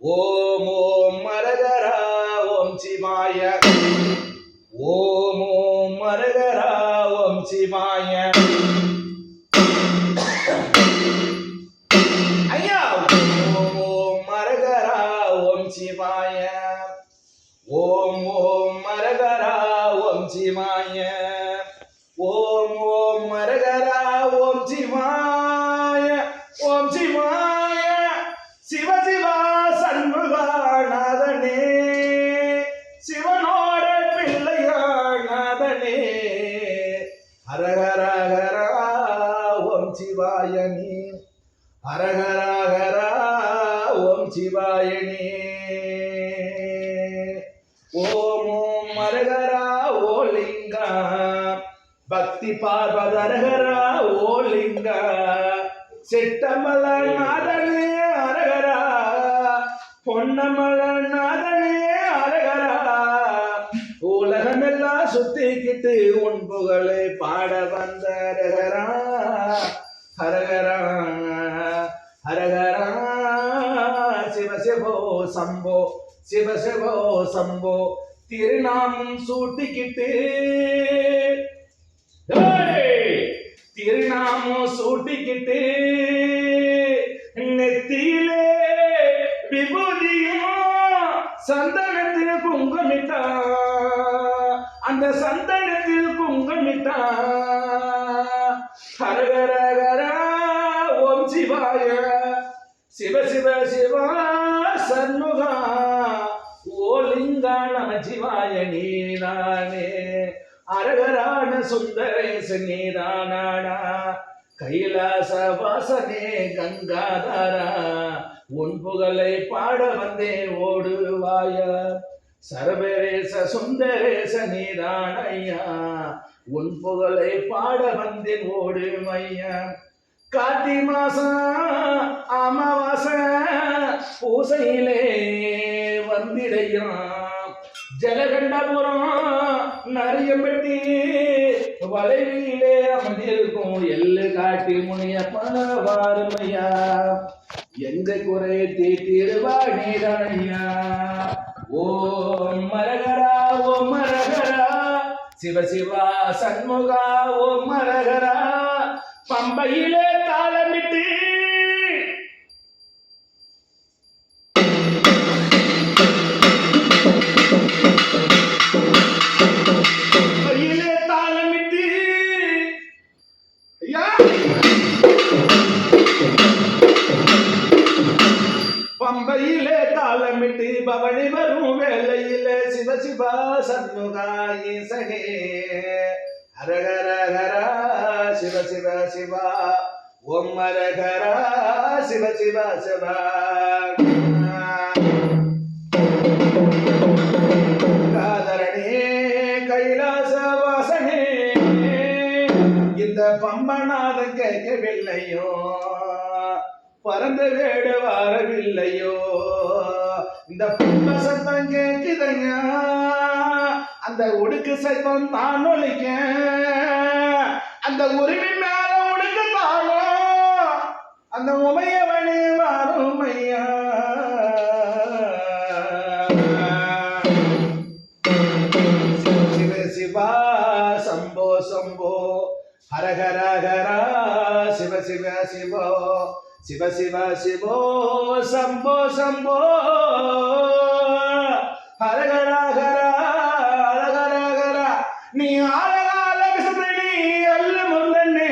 ஓம் ஓம் மரகரா ஓம் சிவாய. ஓம் ஓம் மரகரா ஓம் சிவாய. ஐயா! ஓம் ஓம் மரகரா ஓம் சிவாய. ஓம் ஓம் மரகரா ஓம் சிவாய. ஓம் ஓம் ஓம் ஓம் ஹரஹரா ஓ லிங்கா பக்தி பார்வதரகரா ஓ லிங்கா சிட்டமல நாதனே அரகரா. பொன்னமல நாதனே அரகரா. உலகமெல்லாம் சுத்திக்கிட்டு உன் புகழை பாட வந்த அரகரா. அரகரா. சம்போ சிவ சிவோ சம்போ திருநாமம் சூட்டிக்கிட்டு. திருநாமம் சூட்டிக்கிட்டு. நெத்தியிலே விபூதியும் சந்தனத்தில் குங்குமிட்டா அந்த சந்தனத்தில் குங்குமிட்டா ஹரஹரஹரா ஓம் சிவாய சிவ சிவ சிவா சிவாய நீதானே. அரகரான சுந்தரேச நீதானாடா கைலாச வாசனே கங்காதாரா. உன் புகழை பாட வந்தே ஓடுவாய. சர்வரேச சுந்தரேச நீதானையா. உன் புகழை பாட வந்தேன் ஓடுமையா. கார்த்தி மாசம் அமாவாசை பூசையிலே வந்திடையான் ஜலகண்டபுரம் நரியம்பட்டி வளைவிலே அமைந்திருக்கும் எள்ளு காட்டி முனியப்பன பணவாருமையா எந்த குறை தீட்டிடுவா நீதானையா ஓம் மரகரா ஓம் மரகரா சிவ சிவா சண்முகா ஓம் மரகரா பம்பையிலே தாளமிட்டு பவனி வரும் வேலையிலே சிவ சிவா சண்முகாயி சகே. அரகரகரா சிவ சிவ சிவா ஓம் அரகரா சிவ சிவ சிவா. காதரனே கைலாச வாசனே இந்த பம்பநாதம் கேட்கவில்லையோ? பறந்து வேடு வரவில்லையோ? இந்த பிம்ப சத்தம் கேட்குதைங்க அந்த உடுக்கு சத்தம் தான் ஒழிக்க. அந்த உரிமை மேல ஒடுக்கு தானோ. அந்த உமையவனே வாருமையா சிவ சிவா சம்போ சம்போ. ஹர சிவ சிவ சிவோ. శివ శివ శివో శంభో శంభో. హరగర హర హరగర హర నీ ఆలగాలకు సుమణి అల్లు ముందన్నే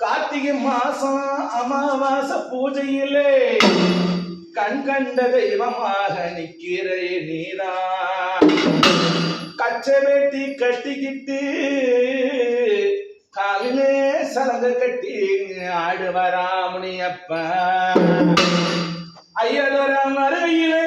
கார்த்திகை மாசம் அமாவாசை பூஜையிலே கண் கண்ட தெய்வமாக நிக்கிறே நீதான். கச்சை வேட்டி கட்டிக்கிட்டு காலிலே சலங்க கட்டி ஆடுவராமணி அப்ப ஐயனோரம் அருகிலே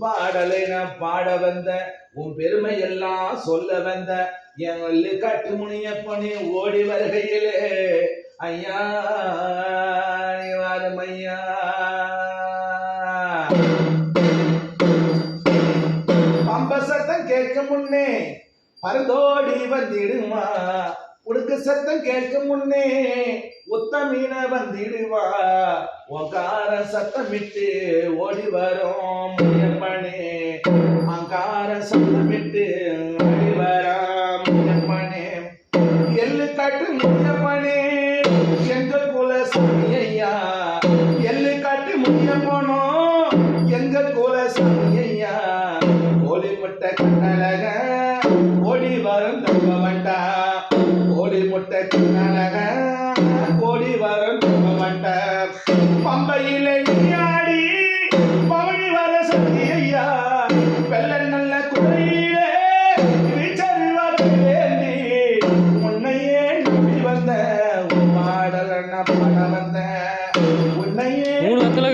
பாடலை நான் பாட வந்த உன் பெருமை எல்லாம் சொல்ல வந்த என் கட்டு முனிய பொண்ணு ஓடி வருகையிலே. ஐயா வாரும் ஐயா. பம்ப சத்தம் கேட்க முன்னே பரந்தோடி வந்திடுமா? உனக்கு சத்தம் கேட்கும் முன்னே உத்தமீன வந்திடுவா. உங்கார சத்தமிட்டு ஓடி வரும் முயப்பனே அங்கார சத்தமிட்டு ஓடி வரா முயப்பனே எள்ளு காட்டு முயப்பனே எங்க குல சாமி ஐயா. எள்ளு காட்டு முயப்பனோ எங்க குல சாமி மூணு இடத்துல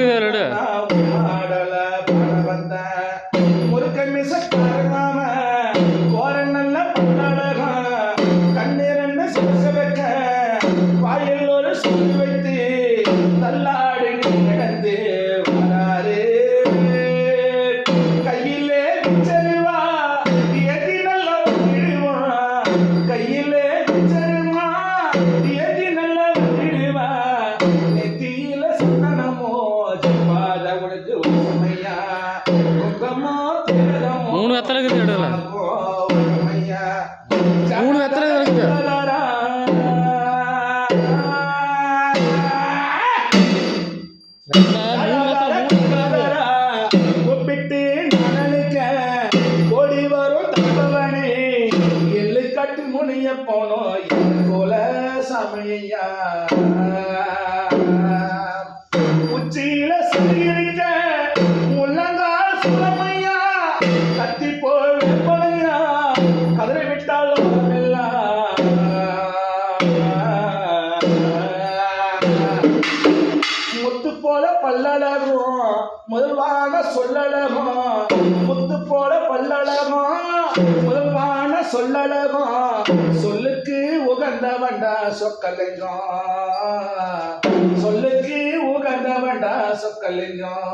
Yeah. சொக்கலைஞம் சொல்லுக்கு உகந்தவன்டா சொக்கலைஞம்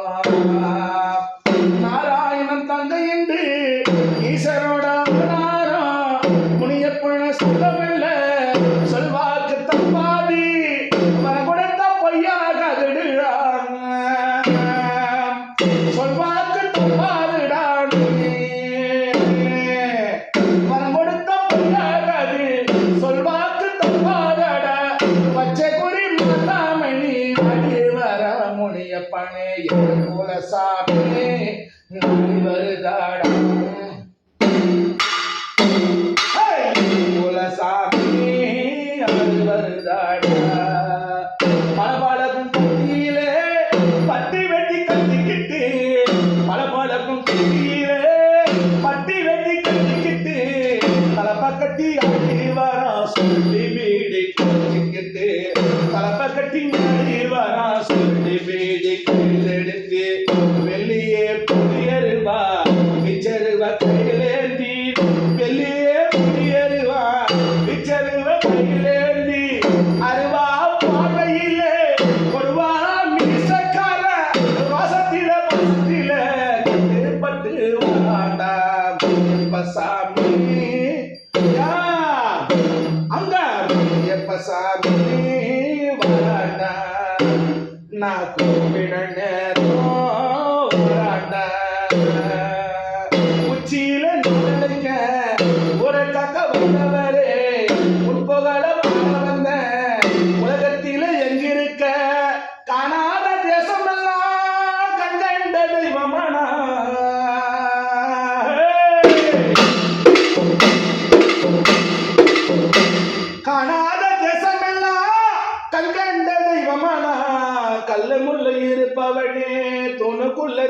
ನಾ ಕೋಪಿಣನ ತೋ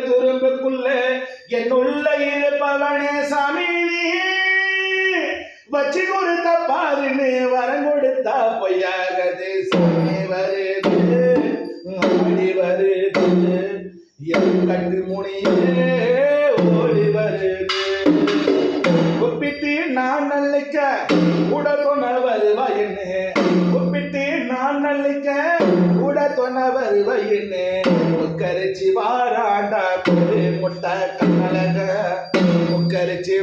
துரும்புக்குள்ள என்னுள்ள இருப்பவனே சாமி. வச்சு கொடுத்த பாருன்னு வரம் கொடுத்தா பொய்யாகது சாமி வருது வருது. என் கட்டு முனியே கொடுத்த கமலக முக்கரிச்சு